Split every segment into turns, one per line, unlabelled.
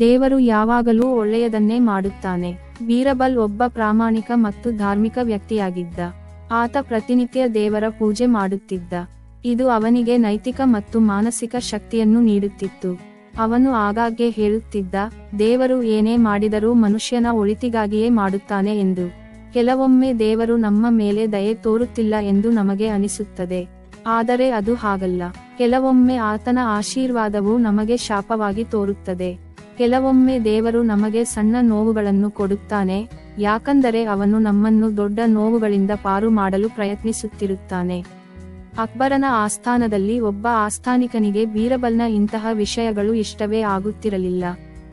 ದೇವರು ಯಾವಾಗಲೂ ಒಳ್ಳೆಯದನ್ನೇ ಮಾಡುತ್ತಾನೆ. ಬೀರಬಲ್ ಒಬ್ಬ ಪ್ರಾಮಾಣಿಕ ಮತ್ತು ಧಾರ್ಮಿಕ ವ್ಯಕ್ತಿಯಾಗಿದ್ದ. ಆತ ಪ್ರತಿನಿತ್ಯ ದೇವರ ಪೂಜೆ ಮಾಡುತ್ತಿದ್ದ. ಇದು ಅವನಿಗೆ ನೈತಿಕ ಮತ್ತು ಮಾನಸಿಕ ಶಕ್ತಿಯನ್ನು ನೀಡುತ್ತಿತ್ತು. ಅವನು ಆಗಾಗ್ಗೆ ಹೇಳುತ್ತಿದ್ದ, ದೇವರು ಏನೇ ಮಾಡಿದರೂ ಮನುಷ್ಯನ ಒಳಿತಿಗಾಗಿಯೇ ಮಾಡುತ್ತಾನೆ ಎಂದು. ಕೆಲವೊಮ್ಮೆ ದೇವರು ನಮ್ಮ ಮೇಲೆ ದಯೆ ತೋರುತ್ತಿಲ್ಲ ಎಂದು ನಮಗೆ ಅನಿಸುತ್ತದೆ. ಆದರೆ ಅದು ಹಾಗಲ್ಲ. ಕೆಲವೊಮ್ಮೆ ಆತನ ಆಶೀರ್ವಾದವು ನಮಗೆ ಶಾಪವಾಗಿ ತೋರುತ್ತದೆ. ಕೆಲವೊಮ್ಮೆ ದೇವರು ನಮಗೆ ಸಣ್ಣ ನೋವುಗಳನ್ನು ಕೊಡುತ್ತಾನೆ, ಯಾಕಂದರೆ ಅವನು ನಮ್ಮನ್ನು ದೊಡ್ಡ ನೋವುಗಳಿಂದ ಪಾರು ಮಾಡಲು ಪ್ರಯತ್ನಿಸುತ್ತಿರುತ್ತಾನೆ. ಅಕ್ಬರನ ಆಸ್ಥಾನದಲ್ಲಿ ಒಬ್ಬ ಆಸ್ಥಾನಿಕನಿಗೆ ಬೀರಬಲ್ನ ಇಂತಹ ವಿಷಯಗಳು ಇಷ್ಟವೇ ಆಗುತ್ತಿರಲಿಲ್ಲ.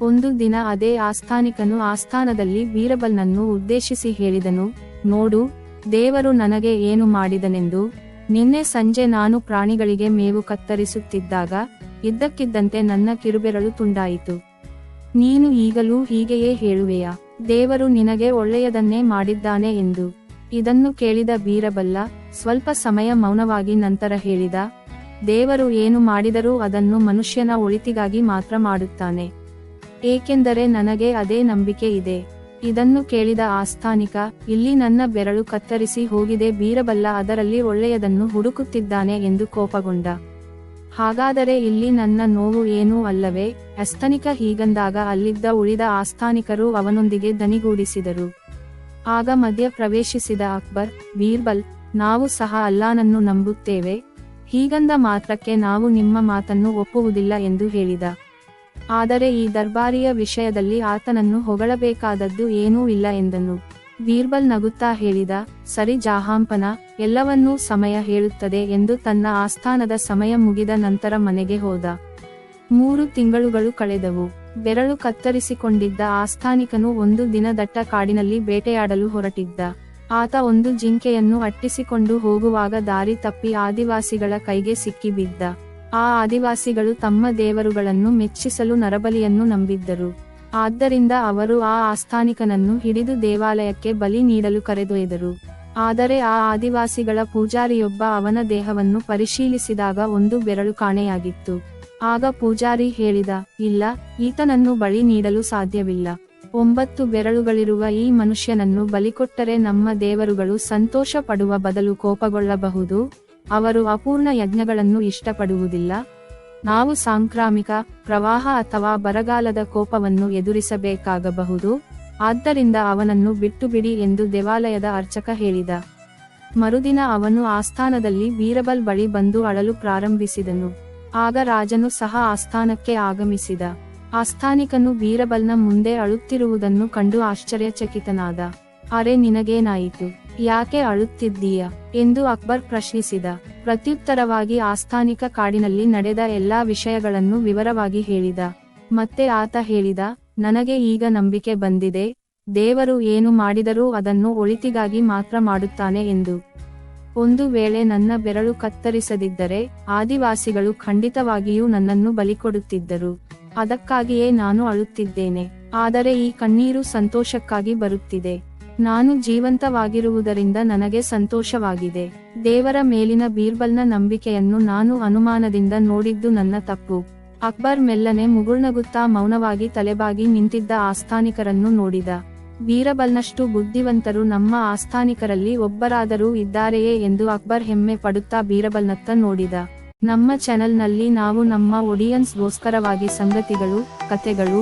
ಒಂದು ದಿನ ಅದೇ ಆಸ್ಥಾನಿಕನು ಆಸ್ಥಾನದಲ್ಲಿ ಬೀರಬಲ್ನನ್ನು ಉದ್ದೇಶಿಸಿ ಹೇಳಿದನು, ನೋಡು, ದೇವರು ನನಗೆ ಏನು ಮಾಡಿದನೆಂದು. ನಿನ್ನೆ ಸಂಜೆ ನಾನು ಪ್ರಾಣಿಗಳಿಗೆ ಮೇವು ಕತ್ತರಿಸುತ್ತಿದ್ದಾಗ, ಇದ್ದಕ್ಕಿದ್ದಂತೆ ನನ್ನ ಕಿರುಬೆರಳು ತುಂಡಾಯಿತು. ನೀನು ಈಗಲೂ ಹೀಗೆಯೇ ಹೇಳುವೆಯಾ? ದೇವರು ನಿನಗೆ ಒಳ್ಳೆಯದನ್ನೇ ಮಾಡಿದ್ದಾನೆ ಎಂದು. ಇದನ್ನು ಕೇಳಿದ ಬೀರಬಲ್ಲ ಸ್ವಲ್ಪ ಸಮಯ ಮೌನವಾಗಿ ನಂತರ ಹೇಳಿದ, ದೇವರು ಏನು ಮಾಡಿದರೂ ಅದನ್ನು ಮನುಷ್ಯನ ಒಳಿತಿಗಾಗಿ ಮಾತ್ರ ಮಾಡುತ್ತಾನೆ. ಏಕೆಂದರೆ ನನಗೆ ಅದೇ ನಂಬಿಕೆ ಇದೆ. ಇದನ್ನು ಕೇಳಿದ ಆಸ್ಥಾನಿಕ, ಇಲ್ಲಿ ನನ್ನ ಬೆರಳು ಕತ್ತರಿಸಿ ಹೋಗಿದೆ ಬೀರಬಲ್ಲ ಅದರಲ್ಲಿ ಒಳ್ಳೆಯದನ್ನು ಹುಡುಕುತ್ತಿದ್ದಾನೆ ಎಂದು ಕೋಪಗೊಂಡ. ಹಾಗಾದರೆ ಇಲ್ಲಿ ನನ್ನ ನೋವು ಏನೂ ಅಲ್ಲವೇ? ಅಸ್ತನಿಕ ಹೀಗಂದಾಗ ಅಲ್ಲಿದ್ದ ಉಳಿದ ಆಸ್ಥಾನಿಕರು ಅವನೊಂದಿಗೆ ದನಿಗೂಡಿಸಿದರು. ಆಗ ಮಧ್ಯ ಪ್ರವೇಶಿಸಿದ ಅಕ್ಬರ್, ಬೀರ್ಬಲ್, ನಾವು ಸಹ ಅಲ್ಲಾನನ್ನು ನಂಬುತ್ತೇವೆ. ಹೀಗಂದ ಮಾತ್ರಕ್ಕೆ ನಾವು ನಿಮ್ಮ ಮಾತನ್ನು ಒಪ್ಪುವುದಿಲ್ಲ ಎಂದು ಹೇಳಿದ. ಆದರೆ ಈ ದರ್ಬಾರಿಯ ವಿಷಯದಲ್ಲಿ ಆತನನ್ನು ಹೊಗಳಬೇಕಾದದ್ದು ಏನೂ ಇಲ್ಲ ಎಂದನು. ಬೀರ್ಬಲ್ ನಗುತ್ತಾ ಹೇಳಿದ, ಸರಿ ಜಾಹಾಂಪನ, ಎಲ್ಲವನ್ನೂ ಸಮಯ ಹೇಳುತ್ತದೆ ಎಂದು ತನ್ನ ಆಸ್ಥಾನದ ಸಮಯ ಮುಗಿದ ನಂತರ ಮನೆಗೆ ಹೋದ. ಮೂರು ತಿಂಗಳುಗಳು ಕಳೆದವು. ಬೆರಳು ಕತ್ತರಿಸಿಕೊಂಡಿದ್ದ ಆಸ್ಥಾನಿಕನು ಒಂದು ದಿನ ದಟ್ಟ ಕಾಡಿನಲ್ಲಿ ಬೇಟೆಯಾಡಲು ಹೊರಟಿದ್ದ. ಆತ ಒಂದು ಜಿಂಕೆಯನ್ನು ಅಟ್ಟಿಸಿಕೊಂಡು ಹೋಗುವಾಗ ದಾರಿ ತಪ್ಪಿ ಆದಿವಾಸಿಗಳ ಕೈಗೆ ಸಿಕ್ಕಿಬಿದ್ದ. ಆ ಆದಿವಾಸಿಗಳು ತಮ್ಮ ದೇವರುಗಳನ್ನು ಮೆಚ್ಚಿಸಲು ನರಬಲಿಯನ್ನು ನಂಬಿದ್ದರು. ಆದ್ದರಿಂದ ಅವರು ಆ ಆಸ್ಥಾನಿಕನನ್ನು ಹಿಡಿದು ದೇವಾಲಯಕ್ಕೆ ಬಲಿ ನೀಡಲು ಕರೆದೊಯ್ದರು. ಆದರೆ ಆ ಆದಿವಾಸಿಗಳ ಪೂಜಾರಿಯೊಬ್ಬ ಅವನ ದೇಹವನ್ನು ಪರಿಶೀಲಿಸಿದಾಗ ಒಂದು ಬೆರಳು ಕಾಣೆಯಾಗಿತ್ತು. ಆಗ ಪೂಜಾರಿ ಹೇಳಿದ, ಇಲ್ಲ, ಈತನನ್ನು ಬಳಿ ನೀಡಲು ಸಾಧ್ಯವಿಲ್ಲ. ಒಂಬತ್ತು ಬೆರಳುಗಳಿರುವ ಈ ಮನುಷ್ಯನನ್ನು ಬಲಿಕೊಟ್ಟರೆ ನಮ್ಮ ದೇವರುಗಳು ಸಂತೋಷ ಪಡುವ ಬದಲು ಕೋಪಗೊಳ್ಳಬಹುದು. ಅವರು ಅಪೂರ್ಣ ಯಜ್ಞಗಳನ್ನು ಇಷ್ಟಪಡುವುದಿಲ್ಲ. ನಾವು ಸಾಂಕ್ರಾಮಿಕ, ಪ್ರವಾಹ ಅಥವಾ ಬರಗಾಲದ ಕೋಪವನ್ನು ಎದುರಿಸಬೇಕಾಗಬಹುದು. ಆದ್ದರಿಂದ ಅವನನ್ನು ಬಿಟ್ಟು ಬಿಡಿ ಎಂದು ದೇವಾಲಯದ ಅರ್ಚಕ ಹೇಳಿದ. ಮರುದಿನ ಅವನು ಆಸ್ಥಾನದಲ್ಲಿ ಬೀರಬಲ್ ಬಳಿ ಬಂದು ಅಳಲು ಪ್ರಾರಂಭಿಸಿದನು. ಆಗ ರಾಜನು ಸಹ ಆಸ್ಥಾನಕ್ಕೆ ಆಗಮಿಸಿದ. ಆಸ್ಥಾನಿಕನು ಬೀರಬಲ್ನ ಮುಂದೆ ಅಳುತ್ತಿರುವುದನ್ನು ಕಂಡು ಆಶ್ಚರ್ಯಚಕಿತನಾದ. ಅರೆ ನಿನಗೇನಾಯಿತು? ಯಾಕೆ ಅಳುತ್ತಿದ್ದೀಯ? ಎಂದು ಅಕ್ಬರ್ ಪ್ರಶ್ನಿಸಿದ. ಪ್ರತ್ಯುತ್ತರವಾಗಿ ಆಸ್ಥಾನಿಕ ಕಾಡಿನಲ್ಲಿ ನಡೆದ ಎಲ್ಲಾ ವಿಷಯಗಳನ್ನು ವಿವರವಾಗಿ ಹೇಳಿದ. ಮತ್ತೆ ಆತ ಹೇಳಿದ, ನನಗೆ ಈಗ ನಂಬಿಕೆ ಬಂದಿದೆ. ದೇವರು ಏನು ಮಾಡಿದರೂ ಅದನ್ನು ಒಳಿತಿಗಾಗಿ ಮಾತ್ರ ಮಾಡುತ್ತಾನೆ ಎಂದು. ಒಂದು ವೇಳೆ ನನ್ನ ಬೆರಳು ಕತ್ತರಿಸದಿದ್ದರೆ ಆದಿವಾಸಿಗಳು ಖಂಡಿತವಾಗಿಯೂ ನನ್ನನ್ನು ಬಲಿಕೊಡುತ್ತಿದ್ದರು. ಅದಕ್ಕಾಗಿಯೇ ನಾನು ಅಳುತ್ತಿದ್ದೇನೆ. ಆದರೆ ಈ ಕಣ್ಣೀರು ಸಂತೋಷಕ್ಕಾಗಿ ಬರುತ್ತಿದೆ. ನಾನು ಜೀವಂತವಾಗಿರುವುದರಿಂದ ನನಗೆ ಸಂತೋಷವಾಗಿದೆ. ದೇವರ ಮೇಲಿನ ಬೀರ್ಬಲ್ನ ನಂಬಿಕೆಯನ್ನು ನಾನು ಅನುಮಾನದಿಂದ ನೋಡಿದ್ದು ನನ್ನ ತಪ್ಪು. ಅಕ್ಬರ್ ಮೆಲ್ಲನೆ ಮುಗುಳ್ನಗುತ್ತಾ ಮೌನವಾಗಿ ತಲೆಬಾಗಿ ನಿಂತಿದ್ದ ಆಸ್ಥಾನಿಕರನ್ನು ನೋಡಿದ. ಬೀರಬಲ್ನಷ್ಟು ಬುದ್ಧಿವಂತರು ನಮ್ಮ ಆಸ್ಥಾನಿಕರಲ್ಲಿ ಒಬ್ಬರಾದರೂ ಇದ್ದಾರೆಯೇ ಎಂದು ಅಕ್ಬರ್ ಹೆಮ್ಮೆ ಪಡುತ್ತಾ ಬೀರಬಲ್ನತ್ತ ನೋಡಿದ. ನಮ್ಮ ಚಾನೆಲ್ನಲ್ಲಿ ನಾವು ನಮ್ಮ ಒಡಿಯನ್ಸ್ಗೋಸ್ಕರವಾಗಿ ಸಂಗತಿಗಳು ಕತೆಗಳು